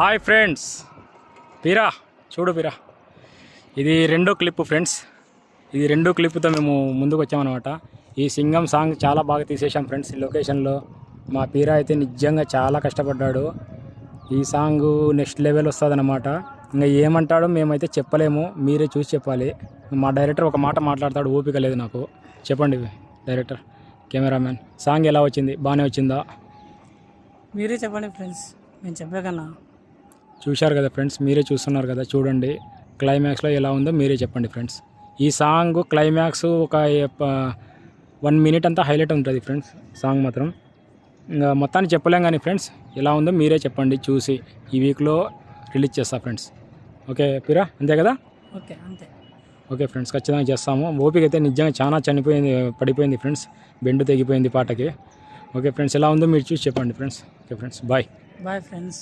Hi friends. Peera చూడు పీరా ఇది రెండో క్లిప్ ఫ్రెండ్స్. ఇది రెండో క్లిప్తో మేము ముందుకు వచ్చామన్నమాట. ఈ సింగం సాంగ్ చాలా బాగా తీసేసాం ఫ్రెండ్స్ ఈ లొకేషన్లో. మా పీరా అయితే నిజంగా చాలా కష్టపడ్డాడు. ఈ సాంగ్ నెక్స్ట్ లెవెల్ వస్తుందన్నమాట. ఇంకా ఏమంటాడో మేమైతే చెప్పలేము. మీరే చూసి చెప్పాలి. మా డైరెక్టర్ ఒక మాట మాట్లాడతాడు ఓపిక లేదు నాకు. చెప్పండి డైరెక్టర్ కెమెరామ్యాన్. సాంగ్ ఎలా వచ్చింది? బాగానే వచ్చిందా? మీరే చెప్పండి ఫ్రెండ్స్. నేను చెప్పే కన్నా చూశారు కదా ఫ్రెండ్స్ మీరే చూస్తున్నారు కదా చూడండి. క్లైమాక్స్లో ఎలా ఉందో మీరే చెప్పండి ఫ్రెండ్స్. ఈ సాంగ్ క్లైమాక్స్ ఒక వన్ మినిట్ అంతా హైలైట్ ఉంటుంది ఫ్రెండ్స్ సాంగ్ మాత్రం. ఇంకా మొత్తాన్ని చెప్పలేం కానీ ఫ్రెండ్స్ ఎలా ఉందో మీరే చెప్పండి చూసి ఈ వీక్లో రిలీజ్ చేస్తా ఫ్రెండ్స్. ఓకే పిరా అంతే కదా? ఓకే అంతే. ఓకే ఫ్రెండ్స్ ఖచ్చితంగా చేస్తాము. ఓపిక అయితే నిజంగా చాలా చనిపోయింది పడిపోయింది ఫ్రెండ్స్ బెండు తెగిపోయింది పాటకి. ఓకే ఫ్రెండ్స్ ఎలా ఉందో మీరు చూసి చెప్పండి friends. Okay friends bye bye friends